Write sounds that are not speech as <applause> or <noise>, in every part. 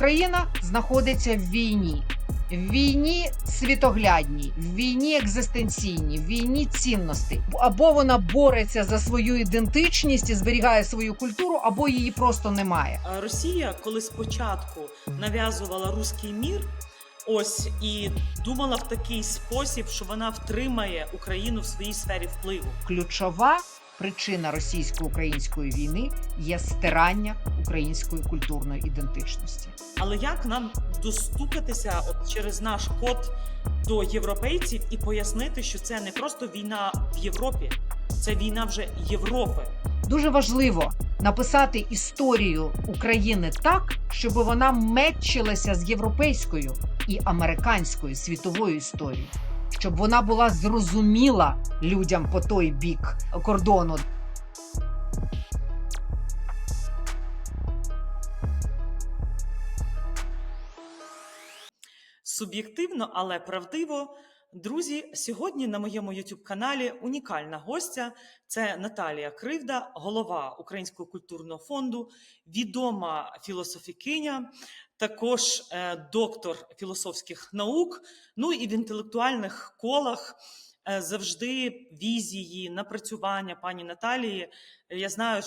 Україна знаходиться в війні. В війні світоглядній, в війні екзистенційній, в війні цінностей. Або вона бореться за свою ідентичність і зберігає свою культуру, або її просто немає. Росія, коли спочатку нав'язувала руський мір, ось і думала в такий спосіб, що вона втримає Україну в своїй сфері впливу. Ключова причина російсько-української війни є стирання української культурної ідентичності. Але як нам достукатися от через наш код до європейців і пояснити, що це не просто війна в Європі, це війна вже Європи. Дуже важливо написати історію України так, щоб вона мечилася з європейською і американською світовою історією, щоб вона була зрозуміла людям по той бік кордону. Суб'єктивно, але правдиво. Друзі, сьогодні на моєму youtube каналі унікальна гостя. Це Наталія Кривда, голова Українського культурного фонду, відома філософікиня, також е, доктор філософських наук. Ну і в інтелектуальних колах е, завжди візії, напрацювання пані Наталії. Я знаю,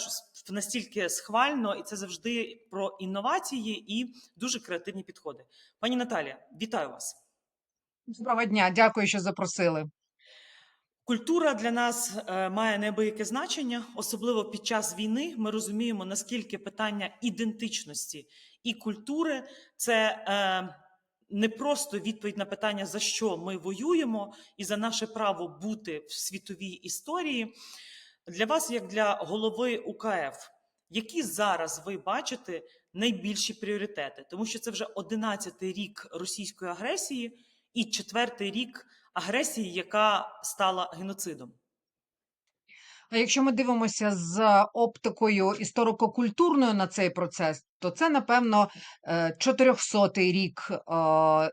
що настільки схвально, і це завжди про інновації і дуже креативні підходи. Пані Наталія, вітаю вас. Доброго дня, дякую, що запросили. Культура для нас е, має неабияке значення, особливо під час війни. Ми розуміємо, наскільки питання ідентичності і культури це е, не просто відповідь на питання, за що ми воюємо, і за наше право бути в світовій історії. Для вас, як для голови УКФ, які зараз ви бачите найбільші пріоритети? Тому що це вже 11-й рік російської агресії і четвертий рік агресії, яка стала геноцидом. А якщо ми дивимося з оптикою історико-культурною на цей процес, то це, напевно, 400-й рік е,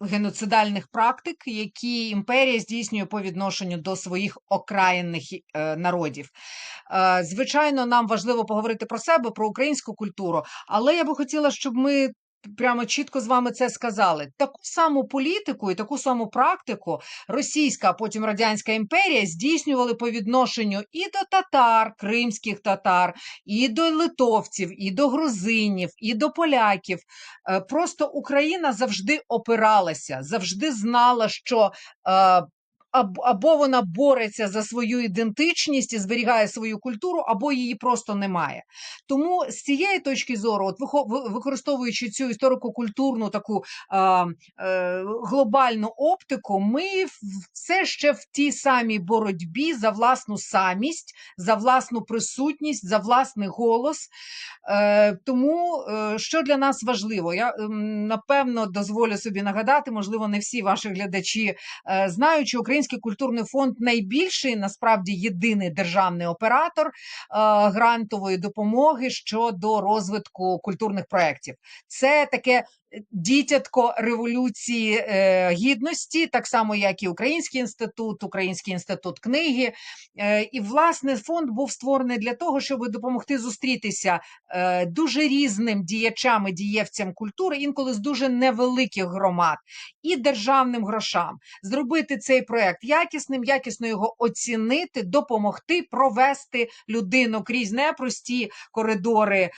геноцидальних практик, які імперія здійснює по відношенню до своїх окраїнних е, народів. Е, Звичайно, нам важливо поговорити про себе, про українську культуру, але я би хотіла, щоб ми. Прямо чітко з вами це сказали. Таку саму політику і таку саму практику Російська, а потім Радянська імперія здійснювали по відношенню і до татар, кримських татар, і до литовців, і до грузинів, і до поляків. Е, Просто Україна завжди опиралася, завжди знала, що. Е, аб- Або вона бореться за свою ідентичність і зберігає свою культуру, або її просто немає. Тому з цієї точки зору, от використовуючи цю історико-культурну таку а, е, глобальну оптику, ми все ще в тій самій боротьбі за власну самість, за власну присутність, за власний голос. Е, тому е, що для нас важливо? Я ем, напевно дозволю собі нагадати, можливо, не всі ваші глядачі е, знають, що Український культурний фонд найбільший, насправді єдиний державний оператор е, грантової допомоги щодо розвитку культурних проєктів. Це таке е, дітятко революції е, гідності, так само як і Український інститут, Український інститут книги. Е, і власне фонд був створений для того, щоб допомогти зустрітися е, дуже різним діячам і дієвцям культури, інколи з дуже невеликих громад, і державним грошам, зробити цей проект якісним, якісно його оцінити, допомогти провести людину крізь непрості коридори е,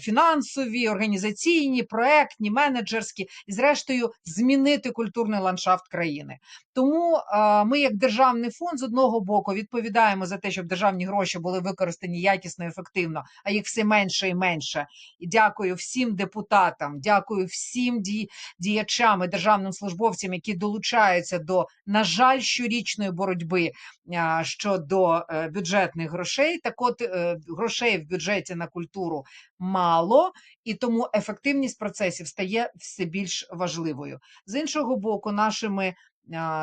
фінансові, організаційні, проектні, менеджерські, і зрештою змінити культурний ландшафт країни. Тому е, ми, як державний фонд, з одного боку відповідаємо за те, щоб державні гроші були використані якісно і ефективно, а їх все менше і менше. І дякую всім депутатам, дякую всім ді- діячам і державним службовцям, які долучаються до, на жаль, щорічної боротьби щодо е, бюджетних грошей. Так, от е, грошей в бюджеті на культуру мало, і тому ефективність процесів стає все більш важливою. З іншого боку, нашими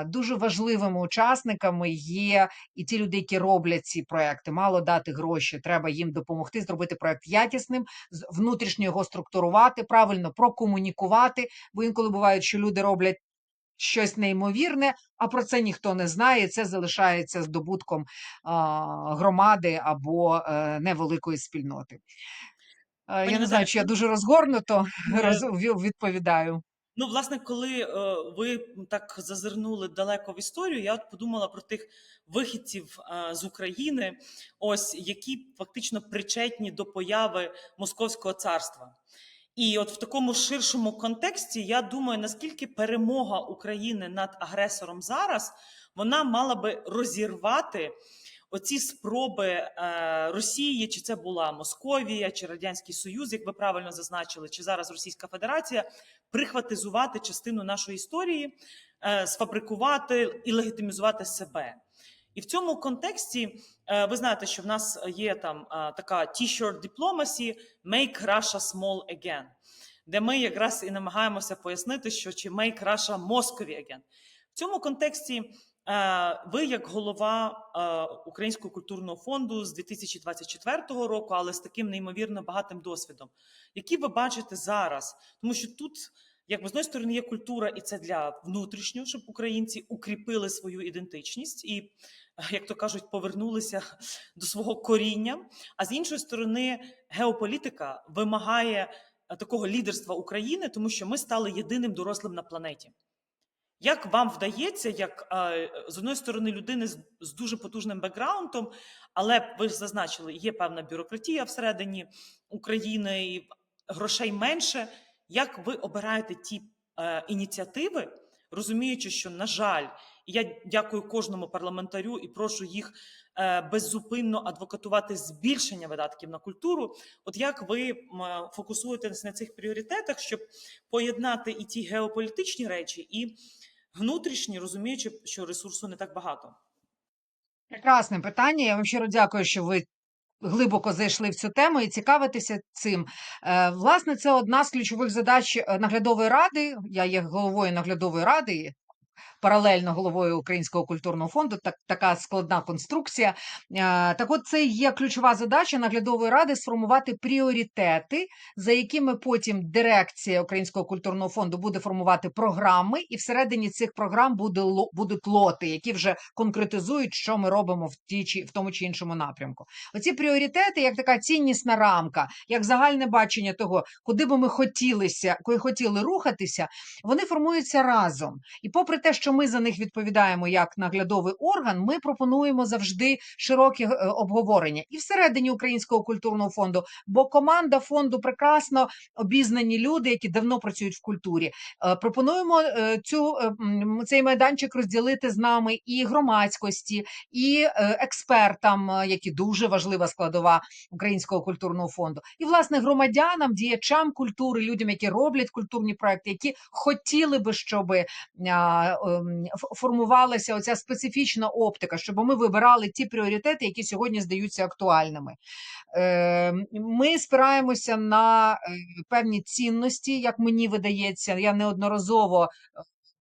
дуже важливими учасниками є і ті люди, які роблять ці проекти. Мало дати гроші, треба їм допомогти зробити проект якісним, внутрішньо його структурувати, правильно прокомунікувати. Бо інколи буває, що люди роблять. Щось неймовірне, а про це ніхто не знає. Це залишається здобутком громади або е, невеликої спільноти. Е, Я не знаю, чи я дуже розгорнуто <laughs> е, відповідаю. Ну, власне, коли ви так зазирнули далеко в історію, я от подумала про тих вихідців з України, ось які фактично причетні до появи Московського царства. І от в такому ширшому контексті я думаю, наскільки перемога України над агресором зараз вона мала би розірвати оці спроби е, Росії, чи це була Московія, чи Радянський Союз, як ви правильно зазначили, чи зараз Російська Федерація, прихватизувати частину нашої історії, е, сфабрикувати і легітимізувати себе. І в цьому контексті е, ви знаєте, що в нас є там е, така t-shirt diplomacy «Make Russia small again», де ми якраз і намагаємося пояснити, що чи «Make Russia Moscow again». В цьому контексті е, ви, як голова Українського культурного фонду з 2024 року, але з таким неймовірно багатим досвідом, які ви бачите зараз? Тому що тут, якби з однієї сторони, є культура, і це для внутрішнього, щоб українці укріпили свою ідентичність і, як то кажуть, повернулися до свого коріння. А з іншої сторони, геополітика вимагає е, такого лідерства України, тому що ми стали єдиним дорослим на планеті. Як вам вдається, як е, з одної сторони людини з дуже потужним бекграундом, але ви ж зазначили, є певна бюрократія всередині України, і грошей менше. Як ви обираєте ті е, ініціативи, розуміючи, що, на жаль, я дякую кожному парламентарю і прошу їх е, беззупинно адвокатувати збільшення видатків на культуру. От як ви м, фокусуєтесь на цих пріоритетах, щоб поєднати і ті геополітичні речі, і внутрішні, розуміючи, що ресурсу не так багато? Прекрасне питання. Я вам щиро дякую, що ви глибоко зайшли в цю тему і цікавитися цим. Е, Власне, це одна з ключових задач е, наглядової ради. Я є головою наглядової ради. Паралельно головою Українського культурного фонду, так така складна конструкція. Е, Так, от це є ключова задача наглядової ради сформувати пріоритети, за якими потім дирекція Українського культурного фонду буде формувати програми, і всередині цих програм буде будуть лоти, які вже конкретизують, що ми робимо в ті чи в тому чи іншому напрямку. Оці пріоритети, як така ціннісна рамка, як загальне бачення того, куди би ми хотілися, куди хотіли рухатися, вони формуються разом. І попри те, що ми за них відповідаємо як наглядовий орган, ми пропонуємо завжди широкі е, обговорення і всередині Українського культурного фонду, бо команда фонду прекрасно обізнані люди, які давно працюють в культурі. Е, Пропонуємо е, цю е, цей майданчик розділити з нами і громадськості, і експертам, які дуже важлива складова Українського культурного фонду, і власне громадянам, діячам культури, людям, які роблять культурні проекти, які хотіли би, щоб формувалася оця специфічна оптика, щоб ми вибирали ті пріоритети, які сьогодні здаються актуальними. Е, Ми спираємося на е, певні цінності, як мені видається. Я неодноразово е,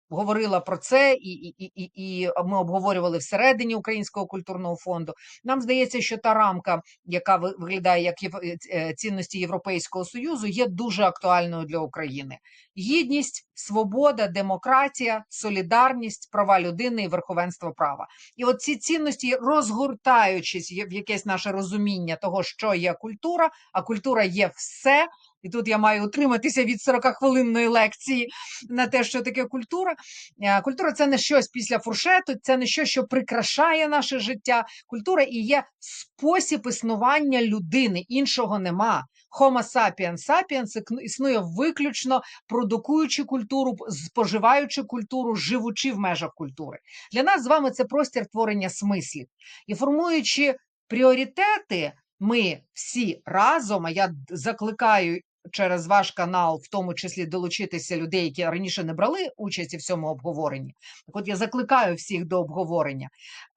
говорила про це, і, і, і, і ми обговорювали всередині Українського культурного фонду. Нам здається, що та рамка, яка виглядає як єв- е, цінності Європейського союзу, є дуже актуальною для України. Гідність, свобода, демократія, солідарність, права людини і верховенство права. І от ці цінності, розгортаючись в якесь наше розуміння того, що є культура, а культура є все. І тут я маю утриматися від 40-хвилинної лекції на те, що таке культура. Е, Культура це не щось після фуршету, це не щось, що прикрашає наше життя. Культура і є спосіб існування людини. Іншого нема. Homo sapiens sapiens існує виключно продукуючи культуру, споживаючи культуру, живучи в межах культури. Для нас з вами це простір творення смислів. І формуючи пріоритети, ми всі разом, а я закликаю через ваш канал, в тому числі долучитися людей, які раніше не брали участі в цьому обговоренні. Так от я закликаю всіх до обговорення.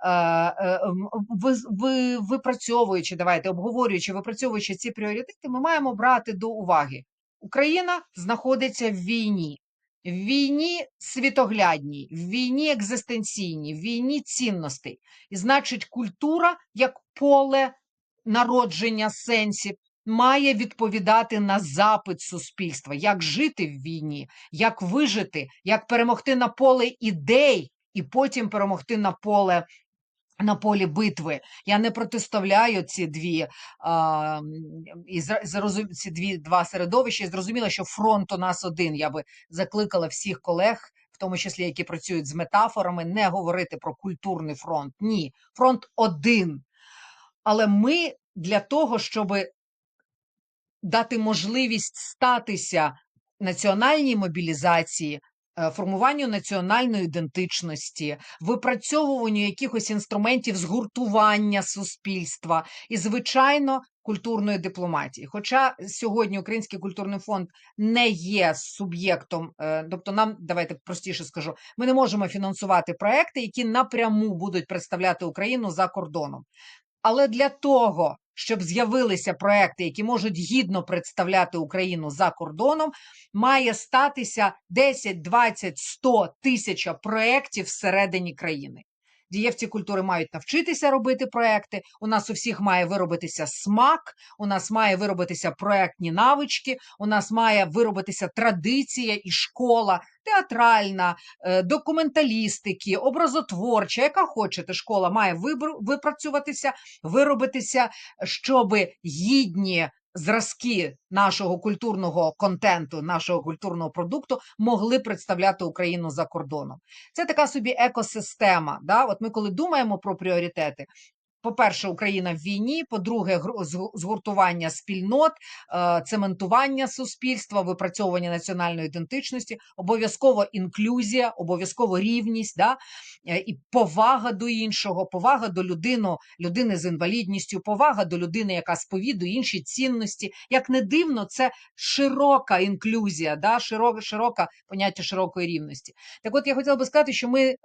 Е, е, ви, ви, випрацьовуючи, давайте обговорюючи, випрацьовуючи ці пріоритети, ми маємо брати до уваги. Україна знаходиться в війні. В війні світоглядній, в війні екзистенційній, в війні цінностей. І значить, культура як поле народження сенсів має відповідати на запит суспільства, як жити в війні, як вижити, як перемогти на поле ідей і потім перемогти на поле на полі битви. Я не протиставляю ці дві а, і зрозум- ці дві два середовища. І зрозуміла, що фронт у нас один. Я би закликала всіх колег, в тому числі які працюють з метафорами, не говорити про культурний фронт. Ні, фронт один. Але ми для того, щоб дати можливість статися національній мобілізації, е, формуванню національної ідентичності, випрацьовуванню якихось інструментів згуртування суспільства і, звичайно, культурної дипломатії. Хоча сьогодні Український культурний фонд не є суб'єктом, е, тобто нам давайте простіше скажу, ми не можемо фінансувати проекти, які напряму будуть представляти Україну за кордоном. Але для того, щоб з'явилися проекти, які можуть гідно представляти Україну за кордоном, має статися 10, 20, 100 тисяча проєктів всередині країни. Дієвці культури мають навчитися робити проекти. У нас у всіх має виробитися смак, у нас має виробитися проектні навички, у нас має виробитися традиція і школа театральна, е, документалістики, образотворча, яка хочете, школа має випрацюватися, виробитися, щоб гідні зразки нашого культурного контенту, нашого культурного продукту могли представляти Україну за кордоном. Це така собі екосистема. Да? От ми, коли думаємо про пріоритети. По-перше, Україна в війні. По-друге, згуртування спільнот, е, цементування суспільства, випрацьовування національної ідентичності, обов'язково інклюзія, обов'язково рівність, да? е, і повага до іншого, повага до людину, людини з інвалідністю, повага до людини, яка сповідує інші цінності. Як не дивно, це широка інклюзія, да? широка, широка поняття широкої рівності. Так от я хотіла би сказати, що ми е,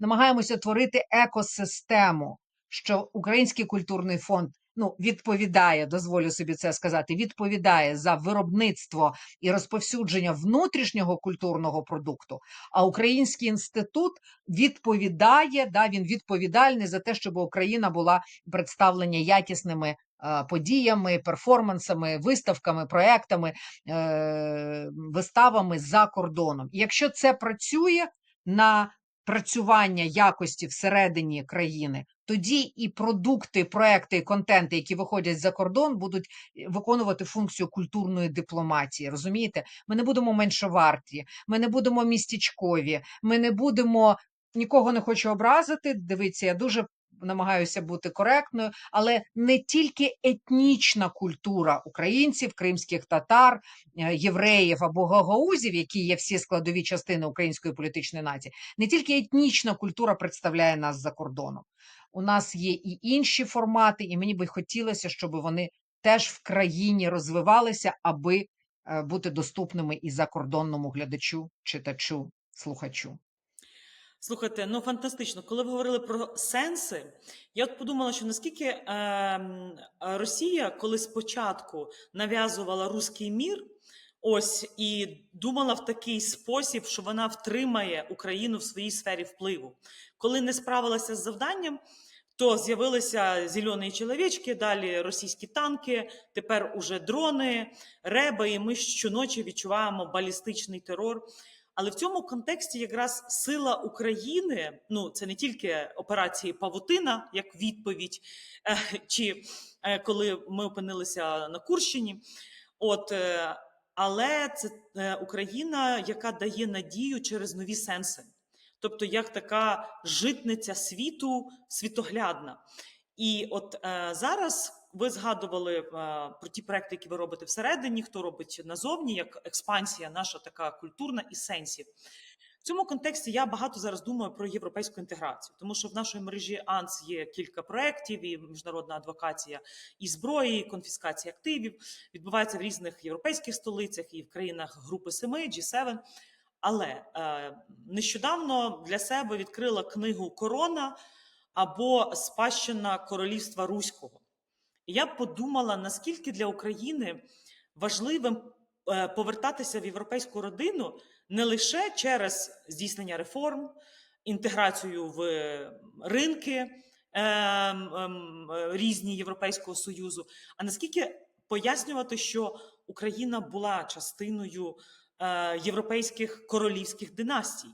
намагаємося творити екосистему що Український культурний фонд ну, відповідає, дозволю собі це сказати, відповідає за виробництво і розповсюдження внутрішнього культурного продукту. А Український інститут відповідає, да, він відповідальний за те, щоб Україна була представлена якісними. е, Подіями, перформансами, виставками, проектами, е, виставами за кордоном. Якщо це працює на працювання якості всередині країни, тоді і продукти, проекти, і контенти, які виходять за кордон, будуть е, виконувати функцію культурної дипломатії. Розумієте, ми не будемо меншоварті, ми не будемо містечкові, ми не будемо нікого не хочу образити. Дивіться, я дуже намагаюся бути коректною, але не тільки етнічна культура українців, кримських татар, е, євреїв або гагаузів, які є всі складові частини української політичної нації, не тільки етнічна культура представляє нас за кордоном. У нас є і інші формати, і мені би хотілося, щоб вони теж в країні розвивалися, аби е, бути доступними і закордонному глядачу, читачу, слухачу. Слухайте, ну фантастично. Коли ви говорили про сенси, я от подумала, що наскільки ем, Росія, коли спочатку нав'язувала руський мір, ось і думала в такий спосіб, що вона втримає Україну в своїй сфері впливу. Коли не справилася з завданням, то з'явилися зелені чоловічки, далі російські танки, тепер уже дрони, реби, і ми щоночі відчуваємо балістичний терор. Але в цьому контексті якраз сила України, ну це не тільки операції Павутина, як відповідь, е, чи е, коли ми опинилися на Курщині. От, е, але це Україна, яка дає надію через нові сенси, тобто як така житниця світу світоглядна. І от зараз ви згадували е, про ті проекти, які ви робите всередині, хто робить назовні, як експансія, наша така культурна і сенсів. В цьому контексті я багато зараз думаю про європейську інтеграцію, тому що в нашій мережі АНС є кілька проєктів, і міжнародна адвокація і зброї, і конфіскація активів відбувається в різних європейських столицях і в країнах Групи Семи, G7. Але е, нещодавно для себе відкрила книгу Корона або Спадщина Королівства Руського. Я подумала, наскільки для України важливим е, повертатися в європейську родину не лише через здійснення реформ, інтеграцію в ринки ем, ем, е, різні Європейського Союзу, а наскільки пояснювати, що Україна була частиною е, європейських королівських династій.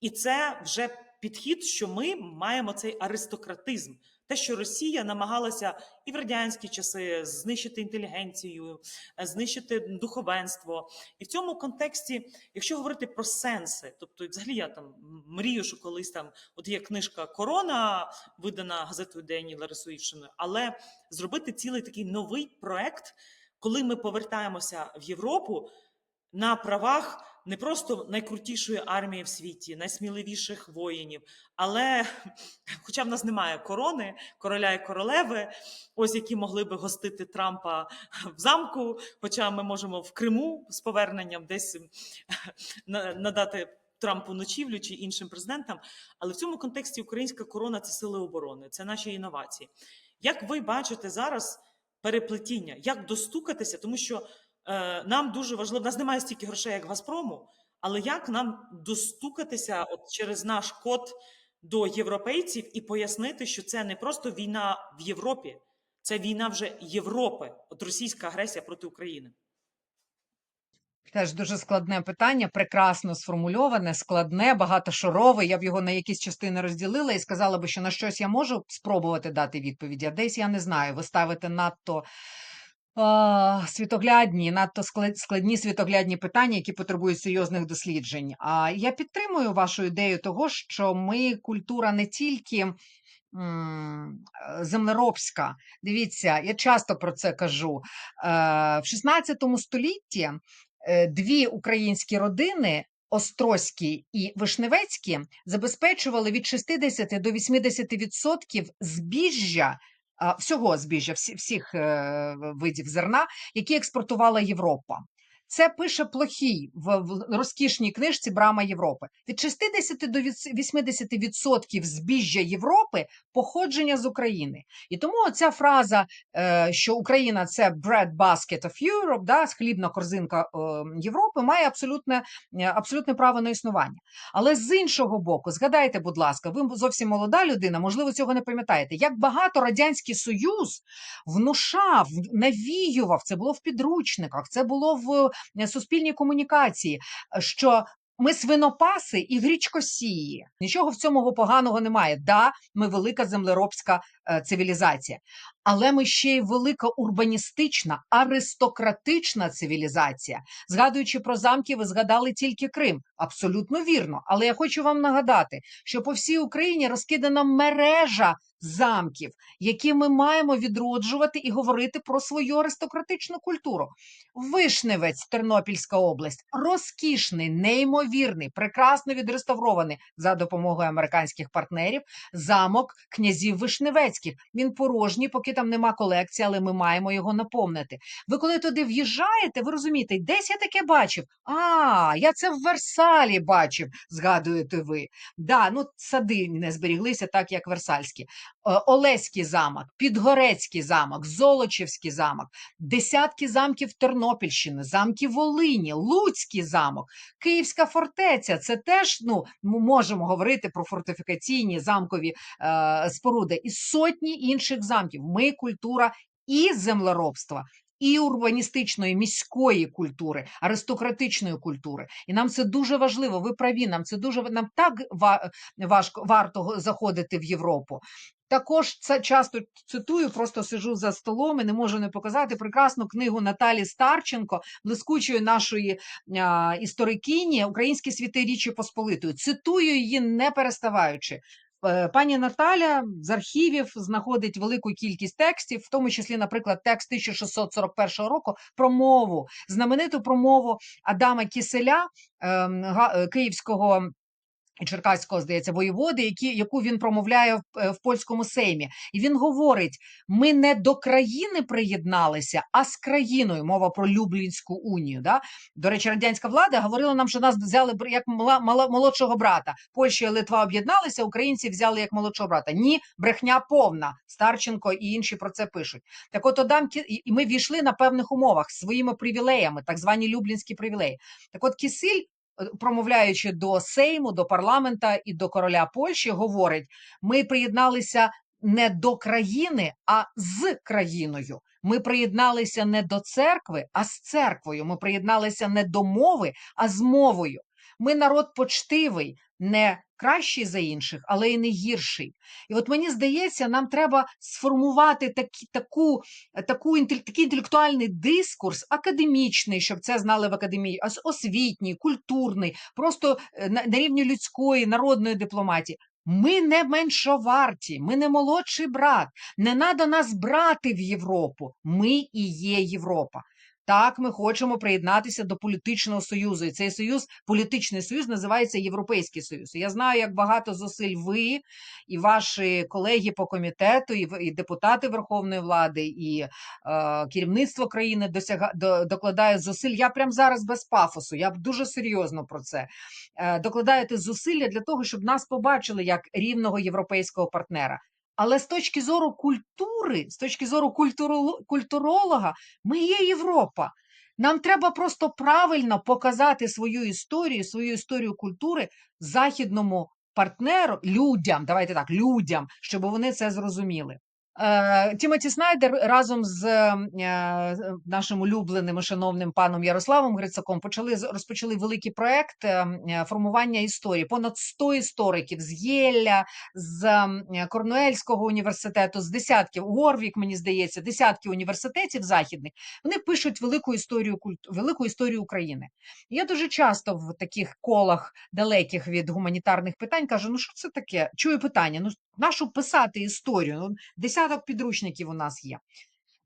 І це вже підхід, що ми маємо цей аристократизм. Те, що Росія намагалася і в радянські часи знищити інтелігенцію, е, знищити духовенство. І в цьому контексті, якщо говорити про сенси, тобто, взагалі я там мрію, що колись там от є книжка Корона, видана газетою Дені Ларисуївшиною, але зробити цілий такий новий проект, коли ми повертаємося в Європу на правах не просто найкрутішої армії в світі, найсміливіших воїнів, але <laughs> хоча в нас немає корони, короля і королеви, ось які могли би гостити Трампа в замку, хоча ми можемо в Криму з поверненням десь <laughs> надати. Трампу ночівлю чи іншим президентам, але в цьому контексті українська корона це сили оборони, це наші інновації. Як ви бачите зараз переплетіння, як достукатися, тому що нам дуже важливо, в нас немає стільки грошей, як Газпрому, але як нам достукатися от через наш код до європейців і пояснити, що це не просто війна в Європі, це війна вже Європи, от російська агресія проти України. Теж дуже складне питання, прекрасно сформульоване, складне, багатошарове. Я б його на якісь частини розділила і сказала би, що на щось я можу спробувати дати відповіді, а десь я не знаю. Ви ставите надто світоглядні, надто складні світоглядні питання, які потребують серйозних досліджень. А я підтримую вашу ідею того, що ми культура не тільки. е, Землеробська. Дивіться, я часто про це кажу. Е, В 16 столітті е, дві українські родини. Острозькі і Вишневецькі забезпечували від 60 до 80% збіжжя, всього збіжжя, всі, всіх е, видів зерна, які експортувала Європа. Це пише плохій в, в розкішній книжці Брама Європи. Від 60 до 80% збіжжя Європи походження з України. І тому ця фраза, е, що Україна це bread basket of Europe, да, хлібна корзинка е, Європи, має абсолютне, е, абсолютне право на існування. Але з іншого боку, згадайте, будь ласка, ви зовсім молода людина, можливо, цього не пам'ятаєте. Як багато радянський союз внушав, навіював, це було в підручниках, це було в е, суспільній комунікації, е, що. Ми свинопаси і грічкосії. Нічого в цьому поганого немає. Да, ми велика землеробська е, цивілізація, але ми ще й велика урбаністична, аристократична цивілізація. Згадуючи про замки, ви згадали тільки Крим. Абсолютно вірно. Але я хочу вам нагадати, що по всій Україні розкидана мережа замків, які ми маємо відроджувати і говорити про свою аристократичну культуру. Вишневець, Тернопільська область, розкішний, неймовірний, прекрасно відреставрований за допомогою американських партнерів замок князів Вишневецьких. Він порожній, поки там нема колекції, але ми маємо його наповнити. Ви коли туди в'їжджаєте, ви розумієте, десь я таке бачив. А, я це в Версалі бачив, згадуєте ви. Да, ну сади не зберіглися так, як Версальські. Е, Олеський замок, Підгорецький замок, Золочівський замок, десятки замків Тернопільщини, замки Волині, Луцький замок, Київська фортеця. Це теж ну ми можемо говорити про фортифікаційні замкові е, споруди і сотні інших замків. Ми культура і землеробства. І урбаністичної міської культури, аристократичної культури, і нам це дуже важливо. Ви праві. Нам це дуже нам так ва- важко варто заходити в Європу. Також це часто цитую, просто сижу за столом і не можу не показати прекрасну книгу Наталі Старченко, блискучої нашої а, історикині Українські світи Річі Посполитої. Цитую її не переставаючи. Е, Пані Наталя з архівів знаходить велику кількість текстів, в тому числі, наприклад, текст 1641 року про мову, знамениту промову Адама Кіселя, ем, е, київського Черкаського, здається, воєводи, які, яку він промовляє в, е, в польському сеймі. І він говорить: ми не до країни приєдналися, а з країною. Мова про Люблінську унію. Да? До речі, радянська влада говорила нам, що нас взяли як мала, мала, молодшого брата. Польща і Литва об'єдналися, українці взяли як молодшого брата. Ні, брехня повна. Старченко і інші про це пишуть. Так от Адам і ми війшли на певних умовах своїми привілеями, так звані люблінські привілеї. Так от Кісиль промовляючи до Сейму, до парламента і до короля Польщі, говорить: ми приєдналися не до країни, а з країною. Ми приєдналися не до церкви, а з церквою. Ми приєдналися не до мови, а з мовою. Ми народ почтивий, не кращий за інших, але і не гірший. І от мені здається, нам треба сформувати такі, таку, таку, такий інтелектуальний дискурс, академічний, щоб це знали в академії, освітній, культурний, просто е, на, на рівні людської, народної дипломатії. Ми не меншоварті, ми не молодший брат. Не треба нас брати в Європу. Ми і є Європа. Так, ми хочемо приєднатися до політичного союзу. І цей союз, політичний союз, називається Європейський Союз. Я знаю, як багато зусиль ви і ваші колеги по комітету, і, і депутати Верховної влади, і е, керівництво країни досяга, до, докладає зусиль. Я прямо зараз без пафосу, я дуже серйозно про це. Е, докладаєте зусилля для того, щоб нас побачили як рівного європейського партнера. Але з точки зору культури, з точки зору культуроло- культуролога, ми є Європа. Нам треба просто правильно показати свою історію, свою історію культури західному партнеру, людям, давайте так, людям, щоб вони це зрозуміли. Е, Тімоті Снайдер разом з е, нашим улюбленим і шановним паном Ярославом Грицаком почали розпочали великий проект е, е, формування історії. Понад 100 істориків з Єлля, з е, Корнуельського університету, з десятків Горвік, мені здається, десятки університетів західних. Вони пишуть велику історію велику історію України. Я дуже часто в таких колах далеких від гуманітарних питань кажу: ну що це таке? Чую питання: ну нашу писати історію? Ну, десяток підручників у нас є.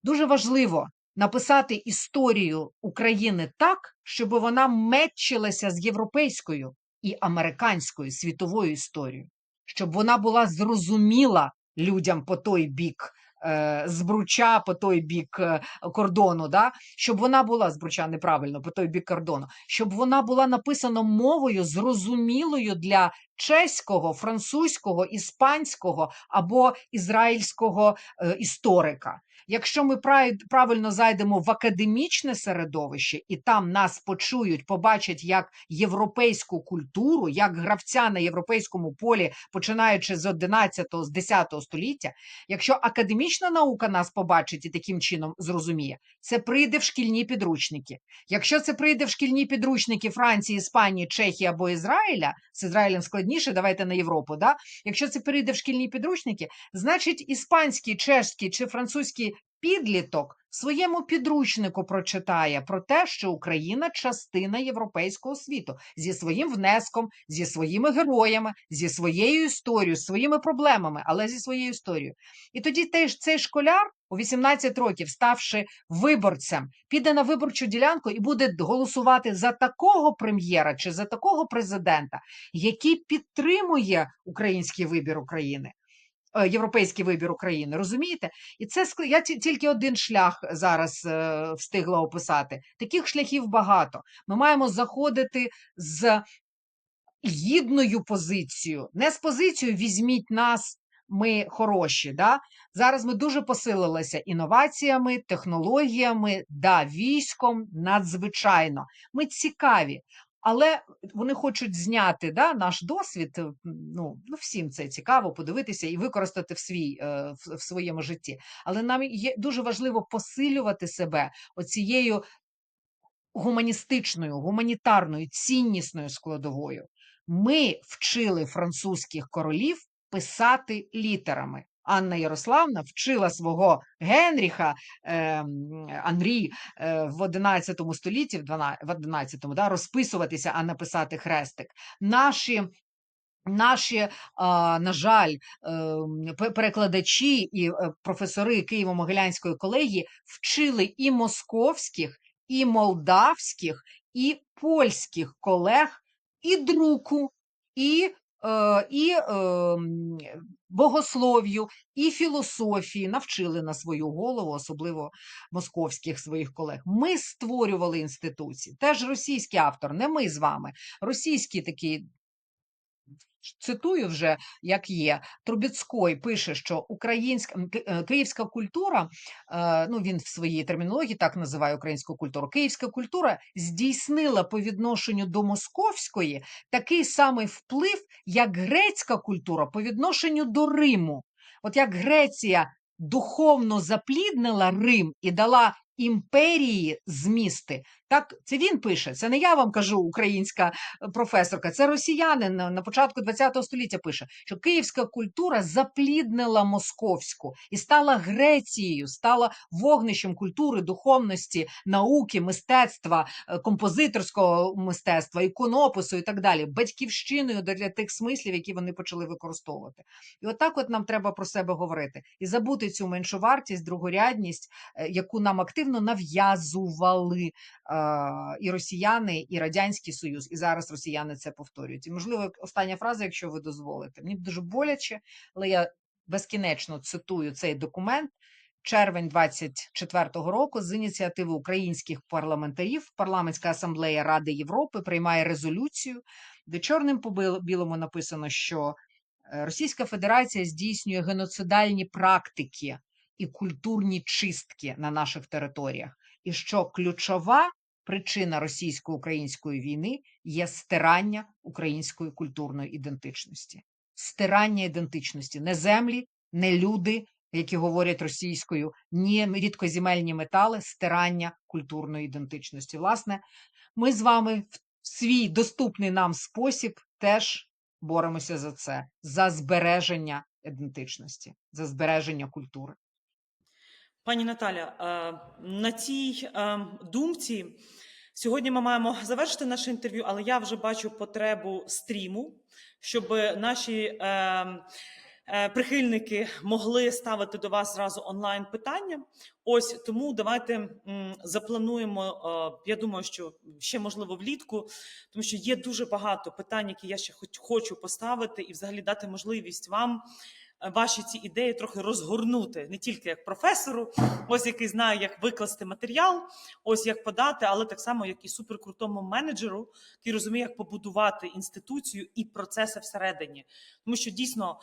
Дуже важливо написати історію України так, щоб вона мечилася з європейською і американською світовою історією, щоб вона була зрозуміла людям по той бік. е, Збруча по той бік е, кордону, да? щоб вона була збруча неправильно по той бік кордону, щоб вона була написана мовою зрозумілою для чеського, французького, іспанського або ізраїльського е, історика. Якщо ми правильно зайдемо в академічне середовище і там нас почують, побачать як європейську культуру, як гравця на європейському полі, починаючи з 11 з 10 століття, якщо академічна наука нас побачить і таким чином зрозуміє, це прийде в шкільні підручники. Якщо це прийде в шкільні підручники Франції, Іспанії, Чехії або Ізраїля, з Ізраїлем складніше, давайте на Європу. Да? Якщо це прийде в шкільні підручники, значить іспанські, чешські чи французький підліток в своєму підручнику прочитає про те, що Україна частина європейського світу зі своїм внеском, зі своїми героями, зі своєю історією, своїми проблемами, але зі своєю історією. І тоді теж цей школяр у 18 років, ставши виборцем, піде на виборчу ділянку і буде голосувати за такого прем'єра чи за такого президента, який підтримує український вибір України. Е, Європейський вибір України, розумієте? І це я тільки один шлях зараз е, встигла описати. Таких шляхів багато. Ми маємо заходити з гідною позицією, не з позицією візьміть нас, ми хороші. Да? Зараз ми дуже посилилися інноваціями, технологіями, да, військом надзвичайно. Ми цікаві. Але вони хочуть зняти да, наш досвід. е, Ну, ну всім це цікаво подивитися і використати в свій е, в, в своєму житті. Але нам є дуже важливо посилювати себе оцією гуманістичною, гуманітарною, ціннісною складовою. Ми вчили французьких королів писати літерами. Анна Ярославна вчила свого Генріха е, Анрі е, в 11 столітті, в 11, да, розписуватися, а не писати хрестик. Наші Наші, на жаль, ем, перекладачі і е, професори Києво-Могилянської колегії вчили і московських, і молдавських, і польських колег і друку, і, е, і ем, богослов'ю, і філософії навчили на свою голову, особливо московських своїх колег. Ми створювали інституції. Теж російський автор, не ми з вами. Російський такий цитую вже, як є. Трубецькой пише, що українська е, київська культура, е, ну він в своїй термінології так називає українську культуру. Київська культура здійснила по відношенню до московської такий самий вплив, як грецька культура по відношенню до Риму. От як Греція духовно запліднила Рим і дала імперії змісти. Так, це він пише. Це не я вам кажу, українська е, професорка. Це росіянин на, на початку ХХ століття пише, що київська культура запліднила московську і стала Грецією, стала вогнищем культури, духовності, науки, мистецтва, е, композиторського мистецтва, іконопису і так далі, батьківщиною для тих смислів, які вони почали використовувати. І отак, от нам треба про себе говорити і забути цю меншовартість, другорядність, е, яку нам активно нав'язували е, і росіяни, і радянський союз, і зараз росіяни це повторюють. І можливо, остання фраза, якщо ви дозволите, мені дуже боляче, але я безкінечно цитую цей документ. Червень 24-го року з ініціативи українських парламентарів парламентська асамблея Ради Європи приймає резолюцію, де чорним по білому написано, що е, Російська Федерація здійснює геноцидальні практики і культурні чистки на наших територіях, і що ключова причина російсько-української війни є стирання української культурної ідентичності, стирання ідентичності, не землі, не люди, які говорять російською, ні рідкоземельні метали, стирання культурної ідентичності. Власне, ми з вами в свій доступний нам спосіб теж боремося за це, за збереження ідентичності, за збереження культури. Пані Наталя, е, на цій е, думці сьогодні ми маємо завершити наше інтерв'ю, але я вже бачу потребу стріму, щоб наші е, прихильники могли ставити до вас зразу онлайн питання. Ось тому давайте заплануємо. Я думаю, що ще можливо влітку, тому що є дуже багато питань, які я ще хоч хочу поставити, і взагалі дати можливість вам ваші ці ідеї трохи розгорнути не тільки як професору, ось який знає, як викласти матеріал, ось як подати, але так само, як і суперкрутому менеджеру, який розуміє, як побудувати інституцію і процеси всередині. Тому що дійсно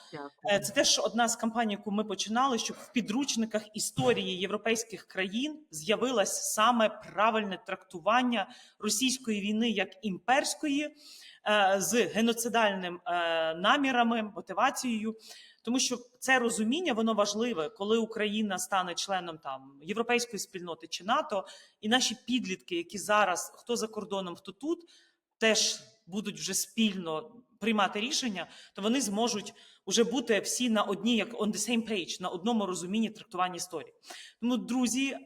Е, Це теж одна з кампаній, яку ми починали, щоб в підручниках історії європейських країн з'явилось саме правильне трактування російської війни як імперської е, з геноцидальним е, намірами, мотивацією. Тому що це розуміння воно важливе, коли Україна стане членом там європейської спільноти чи НАТО, і наші підлітки, які зараз хто за кордоном, хто тут, теж будуть вже спільно приймати рішення, то вони зможуть уже бути всі на одній, як on the same page, на одному розумінні трактування історії. Тому, друзі,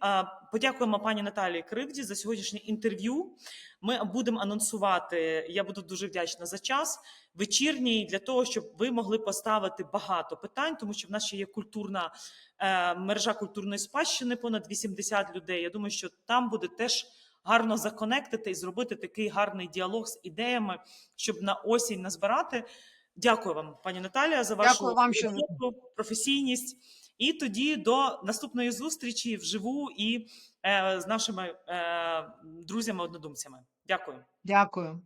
подякуємо пані Наталії Кривді за сьогоднішнє інтерв'ю. Ми будемо анонсувати. Я буду дуже вдячна за час вечірній для того, щоб ви могли поставити багато питань, тому що в нас ще є культурна е, мережа культурної спадщини, понад 80 людей. Я думаю, що там буде теж. Гарно законектити і зробити такий гарний діалог з ідеями, щоб на осінь назбирати. Дякую вам, пані Наталія, за вашу Дякую вам, що професійність. І тоді до наступної зустрічі вживу і е, з нашими е, друзями-однодумцями. Дякую. Дякую.